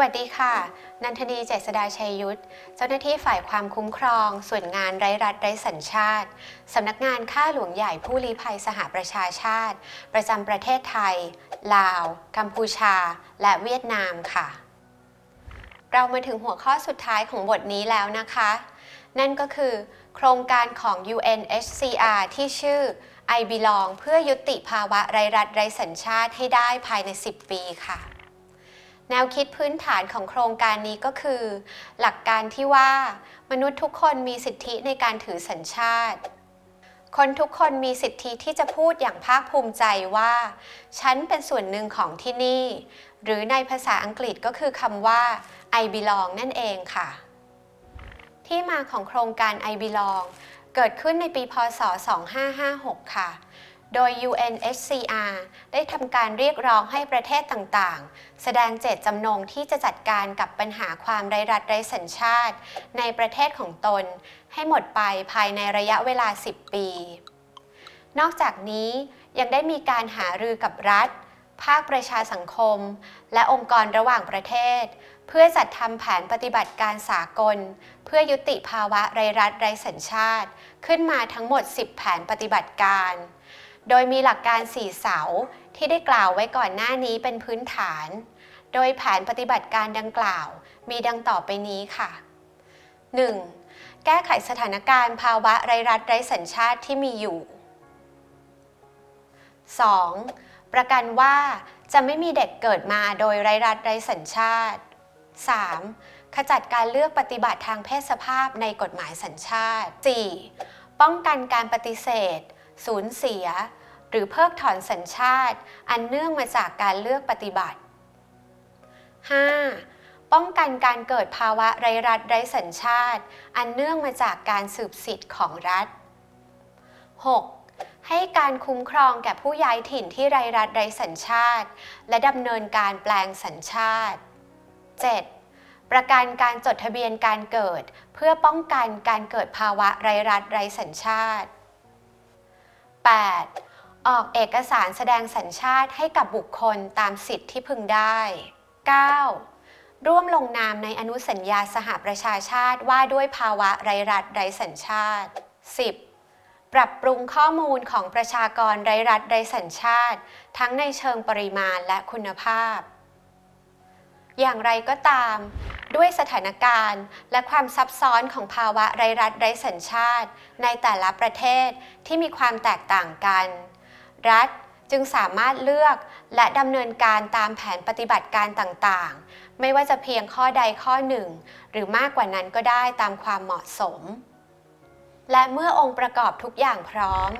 สวัสดีค่ะ นันทนีเจษดาชัยยุทธ เจ้าหน้าที่ฝ่ายความคุ้มครอง ส่วนงานไร้รัฐไร้สัญชาติ สำนักงานข้าหลวงใหญ่ผู้ลี้ภัยสหประชาชาติ ประจำประเทศไทย ลาว กัมพูชา และเวียดนามค่ะ เรามาถึงหัวข้อสุดท้ายของบทนี้แล้วนะคะ นั่นก็คือ โครงการของ UNHCR ที่ชื่อ I Belong เพื่อยุติภาวะไร้รัฐไร้สัญชาติให้ได้ภายใน 10 ปีค่ะ แนวคิดพื้นฐานของโครงการนี้ก็คือ หลักการที่ว่ามนุษย์ทุกคนมีสิทธิในการถือสัญชาติ คนทุกคนมีสิทธิที่จะพูดอย่างภาคภูมิใจว่า ฉันเป็นส่วนหนึ่งของที่นี่ หรือในภาษาอังกฤษก็คือคำว่า I belong นั่นเองค่ะ ที่มาของโครงการ I belong เกิดขึ้นในปีพศ 2556 ค่ะ โดย UNHCR ได้ทำการเรียกร้องให้ประเทศต่างๆ แสดงเจตจำนงที่จะจัดการกับปัญหาความไร้รัฐไร้สัญชาติ ในประเทศของตน ให้หมดไปภายในระยะเวลา 10 ปี นอกจากนี้ยังได้มีการหารือกับรัฐ ภาคประชาสังคม และองค์กรระหว่างประเทศ เพื่อจัดทำแผนปฏิบัติการสากล เพื่อยุติภาวะไร้รัฐไร้สัญชาติ ขึ้นมาทั้งหมด 10 แผนปฏิบัติการ โดยมีหลักการ4เสาที่ได้กล่าวไว้ก่อนหน้านี้เป็นพื้นฐาน โดยแผนปฏิบัติการดังกล่าว มีดังต่อไปนี้ค่ะ 1. แก้ไขสถานการณ์ภาวะไร้รัฐไร้สัญชาติที่มีอยู่ 2. ประกันว่าจะไม่มีเด็กเกิดมาโดยไร้รัฐไร้สัญชาติ 3. ขจัดการเลือกปฏิบัติทางเพศสภาพในกฎหมายสัญชาติ 4. ป้องกันการปฏิเสธ สูญเสีย หรือเพิกถอนสัญชาติ อันเนื่องมาจากการเลือกปฏิบัติ 5. ป้องกันการเกิดภาวะไร้รัฐไร้สัญชาติ อันเนื่องมาจากการสืบสิทธิ์ของรัฐ 6. ให้การคุ้มครองแก่ผู้ย้ายถิ่นที่ไร้รัฐไร้สัญชาติ และดำเนินการแปลงสัญชาติ 7. ประกันการจดทะเบียนการเกิด เพื่อป้องกันการเกิดภาวะไร้รัฐไร้สัญชาติ 8. ออกเอกสารแสดงสัญชาติให้กับบุคคลตามสิทธิ์ที่พึงได้ 9. ร่วมลงนามในอนุสัญญาสหประชาชาติว่าด้วยภาวะไร้รัฐไร้สัญชาติ 10. ปรับปรุงข้อมูลของประชากรไร้รัฐไร้สัญชาติ ทั้งในเชิงปริมาณและคุณภาพ อย่างไรก็ตาม ด้วยสถานการณ์ และความซับซ้อนของภาวะไร้รัฐไร้สัญชาติ ในแต่ละประเทศที่มีความแตกต่างกัน รัฐจึงสามารถเลือกและดำเนินการตามแผนปฏิบัติการต่างๆ ไม่ว่าจะเพียงข้อใดข้อหนึ่ง หรือมากกว่านั้นก็ได้ตามความเหมาะสม และเมื่อองค์ประกอบทุกอย่างพร้อม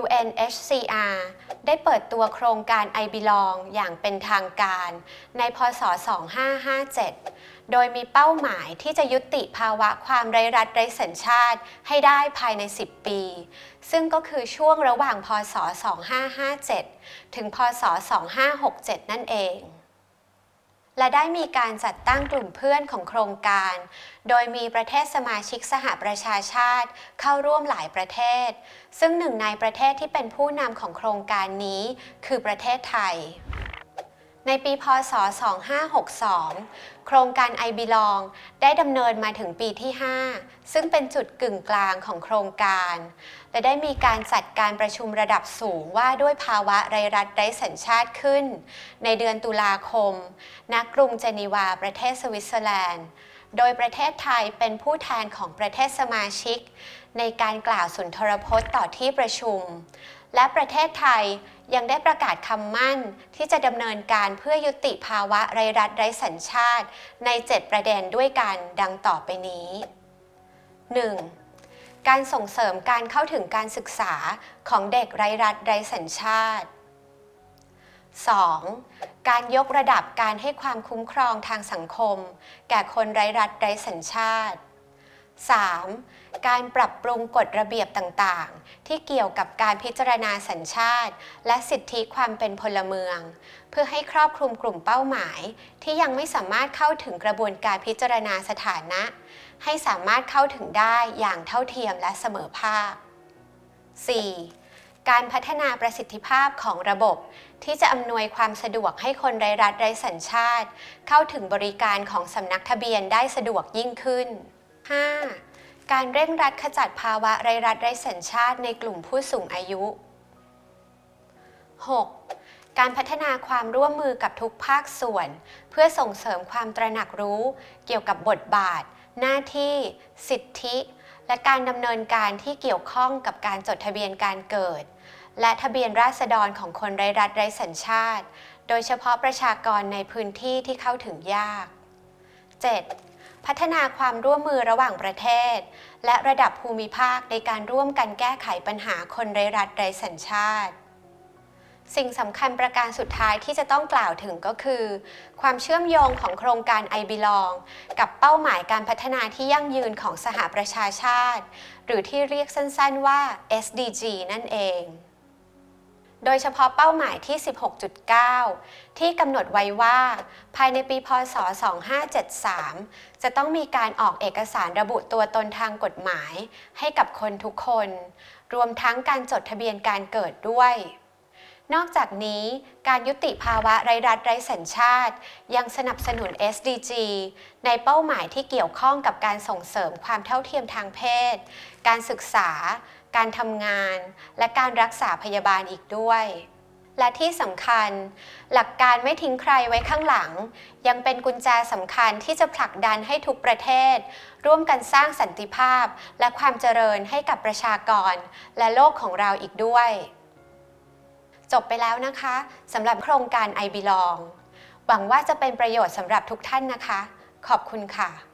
UNHCR ได้เปิดตัวโครงการ I Belong อย่างเป็นทางการ ในพศ 2557 โดยมีเป้าหมายที่จะยุติภาวะความไร้รัฐไร้สัญชาติให้ได้ภายใน 10 ปี ซึ่งก็คือช่วงระหว่างพศ 2557 ถึงพศ 2567 นั่นเอง และได้มีการจัดตั้งกลุ่มเพื่อนของโครงการ โดยมีประเทศสมาชิกสหประชาชาติเข้าร่วมหลายประเทศ ซึ่งหนึ่งในประเทศที่เป็นผู้นำของโครงการนี้ คือประเทศไทย ในปีพศ 2562 โครงการ I Belong ได้ดำเนินมาถึงปีที่ 5 ซึ่งเป็นจุดกึ่งกลางของโครงการ และได้มีการจัดการประชุมระดับสูงว่าด้วยภาวะไร้รัฐไร้สัญชาติขึ้น ในเดือนตุลาคม ณ กรุงเจนีวา ประเทศสวิตเซอร์แลนด์ โดยประเทศไทยเป็นผู้แทนของประเทศสมาชิก ในการกล่าวสุนทรพจน์ต่อที่ประชุม และประเทศไทยยังได้ประกาศคำมั่นที่จะดำเนินการเพื่อยุติภาวะไร้รัฐไร้สัญชาติ ใน 7 ประเด็นด้วยกันดังต่อไปนี้ 1. การส่งเสริมการเข้าถึงการศึกษาของเด็กไร้รัฐไร้สัญชาติ 2. การยกระดับการให้ความคุ้มครองทางสังคม แก่คนไร้รัฐไร้สัญชาติ 3. การปรับปรุงกฎระเบียบต่างๆ ที่เกี่ยวกับการพิจารณาสัญชาติ และสิทธิความเป็นพลเมือง เพื่อให้ครอบคลุมกลุ่มเป้าหมาย ที่ยังไม่สามารถเข้าถึงกระบวนการพิจารณาสถานะ ให้สามารถเข้าถึงได้อย่างเท่าเทียมและเสมอภาค 4. การพัฒนาประสิทธิภาพของระบบ ที่จะอำนวยความสะดวกให้คนไร้รัฐไร้สัญชาติ เข้าถึงบริการของสำนักทะเบียนได้สะดวกยิ่งขึ้น 5. การเร่งรัดขจัดภาวะไร้รัฐไร้สัญชาติในกลุ่มผู้สูงอายุ 6. การพัฒนาความร่วมมือกับทุกภาคส่วน เพื่อส่งเสริมความตระหนักรู้ เกี่ยวกับบทบาท หน้าที่ สิทธิ และการดำเนินการที่เกี่ยวข้องกับการจดทะเบียนการเกิด และทะเบียนราษฎรของคนไร้รัฐไร้สัญชาติ โดยเฉพาะประชากรในพื้นที่ที่เข้าถึงยาก 7. พัฒนาความร่วมมือระหว่างประเทศ และระดับภูมิภาคในการร่วมกันแก้ไขปัญหาคนไร้รัฐไร้สัญชาติ สิ่งสำคัญประการสุดท้ายที่จะต้องกล่าวถึงก็คือ ความเชื่อมโยงของโครงการ I Belong กับเป้าหมายการพัฒนาที่ยั่งยืนของสหประชาชาติ หรือที่เรียกสั้นๆว่า SDG นั่นเอง โดยเฉพาะเป้าหมายที่ 16.9 ที่กำหนดไว้ว่า ภายในปีพศ 2573 จะต้องมีการออกเอกสารระบุตัวตนทางกฎหมาย ให้กับคนทุกคน รวมทั้งการจดทะเบียนการเกิดด้วย นอกจากนี้การยุติภาวะไร้รัฐไร้สัญชาติ ยังสนับสนุน SDG ในเป้าหมายที่เกี่ยวข้องกับการส่งเสริมความเท่าเทียมทางเพศ การศึกษา การทำงาน และการรักษาพยาบาลอีกด้วย และที่สำคัญ หลักการไม่ทิ้งใครไว้ข้างหลัง ยังเป็นกุญแจสำคัญที่จะผลักดันให้ทุกประเทศ ร่วมกันสร้างสันติภาพ และความเจริญให้กับประชากร และโลกของเราอีกด้วย จบไปแล้วนะคะสำหรับโครงการ I Belong หวังว่าจะเป็นประโยชน์สำหรับทุกท่านนะคะ ขอบคุณค่ะ